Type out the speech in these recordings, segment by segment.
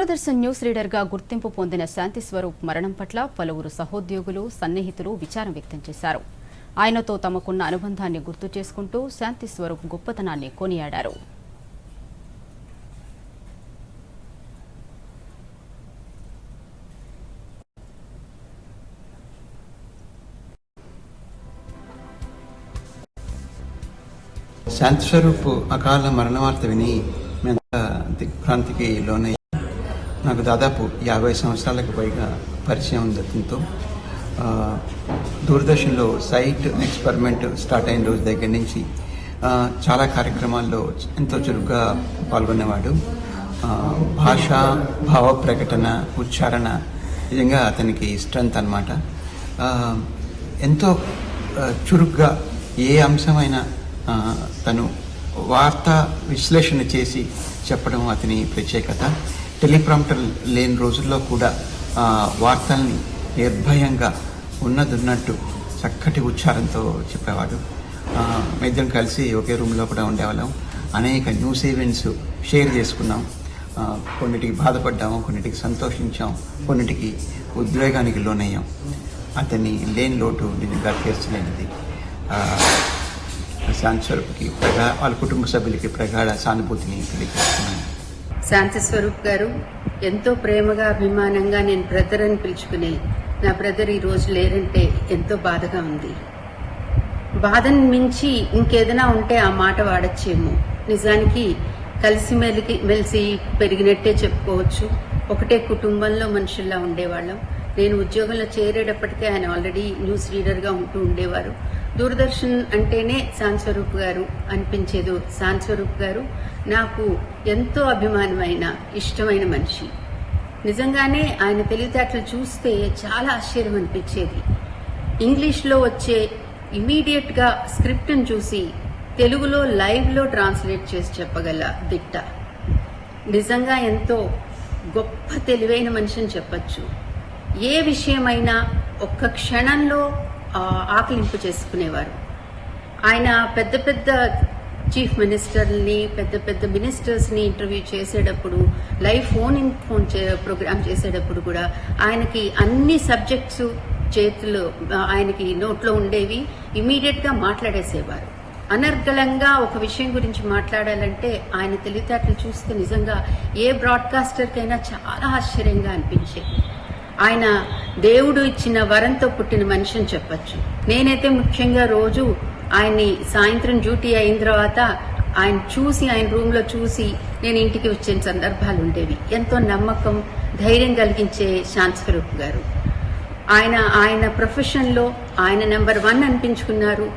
Doordarshan news రీడర్గా గుర్తింపు పొందిన శాంతి స్వరూప్ మరణం పట్ల పలువురు సహోద్యోగులు సన్నిహితులు విచారం వ్యక్తం చేశారు. ఆయనతో తమకున్న అనుబంధాన్ని గుర్తు చేసుకుంటూ శాంతి స్వరూప్ గొప్పతనాన్ని కొనియాడారు. శాంతి స్వరూప్ అకాల మరణ వార్త విని మేము దిగ్భ్రాంతికి లోనయ్యి నాకు దాదాపు యాభై సంవత్సరాలకు పైగా పరిచయం ఉంది అతనితో దూరదర్శన్లో సైట్ ఎక్స్పెరిమెంట్ స్టార్ట్ అయిన రోజు దగ్గర నుంచి చాలా కార్యక్రమాల్లో ఎంతో చురుగ్గా పాల్గొనేవాడు. భాష భావ ప్రకటన ఉచ్చారణ నిజంగా అతనికి స్ట్రెంత్ అనమాట ఎంతో చురుగ్గా ఏ అంశమైనా తను వార్త విశ్లేషణ చేసి చెప్పడం అతని ప్రత్యేకత. టెలిప్రాంప్టర్ లేని రోజుల్లో కూడా వార్తల్ని నిర్భయంగా ఉన్నదున్నట్టు చక్కటి ఉచ్చారంతో చెప్పేవాడు. ఆ, కలిసి ఒకే రూమ్లో కూడా ఉండేవాళ్ళం. అనేక న్యూస్ ఈవెంట్స్ షేర్ చేసుకున్నాం. కొన్నిటికి బాధపడ్డాము కొన్నిటికి సంతోషించాం కొన్నిటికి ఉద్వేగానికి లోనయ్యాం. అతన్ని లేని లోటు నిజంగా తీర్చలేనిది ఆ, శాంతి స్వరూప్కి ప్రగా వాళ్ళ కుటుంబ సభ్యులకి ప్రగాఢ సానుభూతిని తెలియజేస్తున్నాను. శాంతి స్వరూప్ గారు ఎంతో ప్రేమగా అభిమానంగా నేను బ్రదర్ అని పిలుచుకునే నా బ్రదర్ ఈ రోజు లేరంటే ఎంతో బాధగా ఉంది. బాధను మించి ఇంకేదైనా ఉంటే ఆ మాట వాడచ్చేమో. నిజానికి కలిసి మెలిగి మెలిసి పెరిగినట్టే చెప్పుకోవచ్చు. ఒకటే కుటుంబంలో మనుషుల్లా ఉండేవాళ్ళం. నేను ఉద్యోగంలో చేరేటప్పటికే ఆయన ఆల్రెడీ న్యూస్ రీడర్గా ఉంటూ ఉండేవారు. దూరదర్శన్ అంటేనే సాంస్వరూప్ గారు అనిపించేదో సాంస్వరూప్ గారు నాకు ఎంతో అభిమానమైన ఇష్టమైన మనిషి. నిజంగానే ఆయన తెలివితేటలు చూస్తే చాలా ఆశ్చర్యం అనిపించేది. ఇంగ్లీష్లో వచ్చే ఇమీడియట్గా స్క్రిప్ట్ని చూసి తెలుగులో లైవ్లో ట్రాన్స్లేట్ చేసి చెప్పగల దిట్ట. నిజంగా ఎంతో గొప్ప తెలివైన మనిషిని చెప్పచ్చు. ఏ విషయమైనా ఒక్క క్షణంలో ఆకలింపు చేసుకునేవారు. ఆయన పెద్ద పెద్ద చీఫ్ మినిస్టర్ని పెద్ద పెద్ద మినిస్టర్స్ని ఇంటర్వ్యూ చేసేటప్పుడు లైవ్ ఫోన్ ఇన్ ఫోన్ చే ప్రోగ్రామ్ చేసేటప్పుడు కూడా ఆయనకి అన్ని సబ్జెక్ట్స్ చేతులు ఆయనకి నోట్లో ఉండేవి. ఇమీడియట్గా మాట్లాడేసేవారు. అనర్గళంగా ఒక విషయం గురించి మాట్లాడాలంటే ఆయన తెలివితేటలు చూస్తే నిజంగా ఏ బ్రాడ్కాస్టర్కైనా చాలా ఆశ్చర్యంగా అనిపించేది. ఆయన దేవుడు ఇచ్చిన వరంతో పుట్టిన మనిషి అని చెప్పచ్చు. నేనైతే ముఖ్యంగా రోజు ఆయన్ని సాయంత్రం డ్యూటీ అయిన తర్వాత ఆయన చూసి ఆయన రూమ్లో చూసి నేను ఇంటికి వచ్చిన సందర్భాలు ఉండేవి. ఎంతో నమ్మకం ధైర్యం కలిగించే శాంతస్వరూప్ గారు. ఆయన ఆయన ప్రొఫెషన్లో ఆయన నెంబర్ వన్ అనిపించుకున్నారు.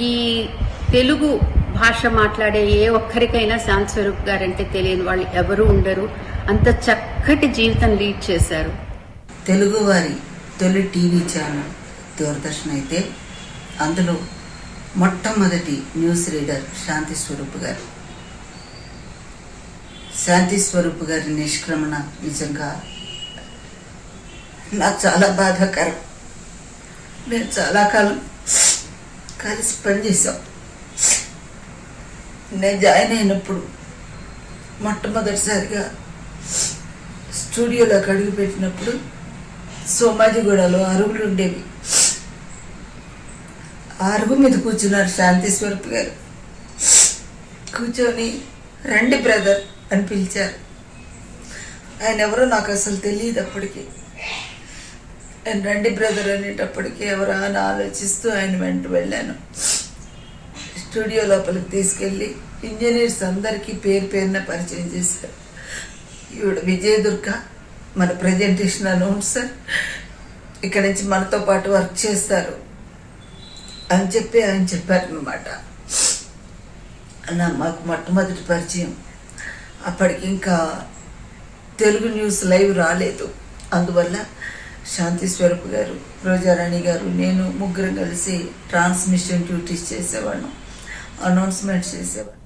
ఈ తెలుగు భాష మాట్లాడే ఏ ఒక్కరికైనా శాంతస్వరూప్ గారు గారంటే తెలియని వాళ్ళు ఎవరూ ఉండరు. అంత చక్కటి జీవితం లీడ్ చేశారు. తెలుగువారి తొలి టీవీ ఛానల్ దూరదర్శన్ అయితే అందులో మొట్టమొదటి న్యూస్ రీడర్ శాంతి స్వరూప్ గారు. శాంతి స్వరూప్ గారి నిష్క్రమణ నిజంగా నాకు చాలా బాధాకరం. మేము చాలా కాలం కలిసి పనిచేసాం నేను జాయిన్ అయినప్పుడు మొట్టమొదటిసారిగా స్టూడియోలోకి అడుగు పెట్టినప్పుడు సోమాజిగూడలో అరుగులు ఉండేవి ఆ అరుగు మీద కూర్చున్నారు శాంతి స్వరూప్ గారు. కూర్చొని రండి బ్రదర్ అని పిలిచారు. ఆయన ఎవరో నాకు అసలు తెలియదు అప్పటికి. ఆయన రండి బ్రదర్ అనేటప్పటికి ఎవరా అని ఆలోచిస్తూ ఆయన వెంట వెళ్ళాను. స్టూడియో లోపలికి తీసుకెళ్ళి ఇంజనీర్స్ అందరికీ పేరు పేరున పరిచయం చేశారు. ఈవిడ విజయదుర్గ మన ప్రజెంటేషన్ అనౌన్స్ ఇక్కడ నుంచి మనతో పాటు వర్క్ చేస్తారు అని చెప్పి ఆయన చెప్పారనమాట అన్న మాకు మొట్టమొదటి పరిచయం. అప్పటికి ఇంకా తెలుగు న్యూస్ లైవ్ రాలేదు. అందువల్ల శాంతి స్వరూప్ గారు రోజారాణి గారు నేను ముగ్గురం కలిసి ట్రాన్స్మిషన్ డ్యూటీస్ చేసేవాళ్ళం. అనౌన్స్మెంట్ చేసేవాళ్ళం.